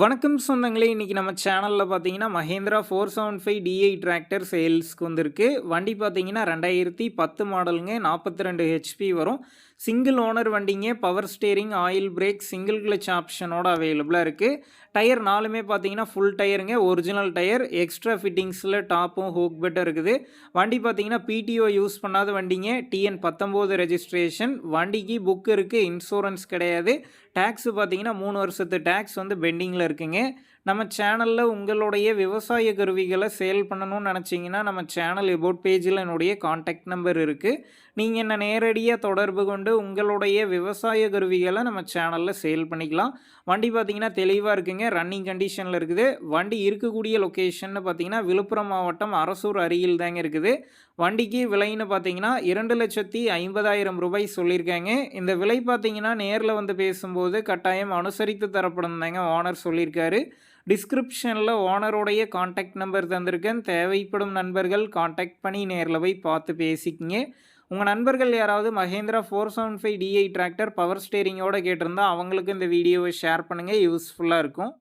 வணக்கம் சொந்தங்களே இன்றைக்கி நம்ம சேனலில் பார்த்தீங்கன்னா Mahindra four seven five DI tractor சேல்ஸ்க்கு வந்திருக்கு. வண்டி பார்த்தீங்கன்னா ரெண்டாயிரத்தி பத்து மாடலுங்க நாற்பத்தி ரெண்டு ஹெச்பி வரும். சிங்கிள் ஓனர் வண்டிங்க power steering oil brake single clutch ஆப்ஷனோட அவைலபிளாக இருக்குது டயர் நாலுமே பார்த்தீங்கன்னா ஃபுல் டயருங்க ஒரிஜினல் டயர் எக்ஸ்ட்ரா ஃபிட்டிங்ஸில் டாப்பும் ஹூக் பெட்டும் இருக்குது. வண்டி பார்த்தீங்கன்னா பிடிஓ யூஸ் பண்ணாத வண்டிங்க டிஎன் பத்தொம்போது ரெஜிஸ்ட்ரேஷன் வண்டிக்கு புக் இருக்குது இன்சூரன்ஸ் கிடையாது. டேக்ஸு பார்த்தீங்கன்னா மூணு வருஷத்து டேக்ஸ் வந்து பெண்டிங்கில் இருக்குங்க. நம்ம சேனலில் உங்களுடைய விவசாய கருவிகளை சேல் பண்ணணும்னு நினச்சிங்கன்னா நம்ம சேனல் எபோட் பேஜில் என்னுடைய காண்டாக்ட் நம்பர் இருக்குது நீங்கள் என்ன நேரடியாக தொடர்பு கொண்டு உங்களுடைய விவசாய கருவிகளை நம்ம சேனலில் சேல் பண்ணிக்கலாம். வண்டி பார்த்திங்கன்னா தெளிவாக இருக்குங்க. ரன்னிங் கண்டிஷனில் இருக்குது. வண்டி இருக்கக்கூடிய லொக்கேஷன் பார்த்திங்கன்னா விழுப்புரம் மாவட்டம் அரசூர் அருகில் தாங்க இருக்குது. வண்டிக்கு விலைன்னு பார்த்தீங்கன்னா இரண்டு லட்சத்தி ஐம்பதாயிரம் ரூபாய் சொல்லியிருக்காங்க. இந்த விலை பார்த்திங்கன்னா நேரில் வந்து பேசும்போது கட்டாயம் அனுசரித்து தரப்படும் தாங்க ஓனர் சொல்லியிருக்காரு. டிஸ்கிரிப்ஷனில் ஓனருடைய காண்டாக்ட் நம்பர் தந்திருக்கேன். தேவைப்படும் நண்பர்கள் காண்டாக்ட் பண்ணி நேரில் போய் பார்த்து பேசிக்கிங்க. உங்கள் நண்பர்கள் யாராவது Mahindra four seven five DI tractor power ஸ்டேரிங்கோடு கேட்டிருந்தா அவங்களுக்கு இந்த வீடியோவை ஷேர் பண்ணுங்கள் யூஸ்ஃபுல்லாக இருக்கும்.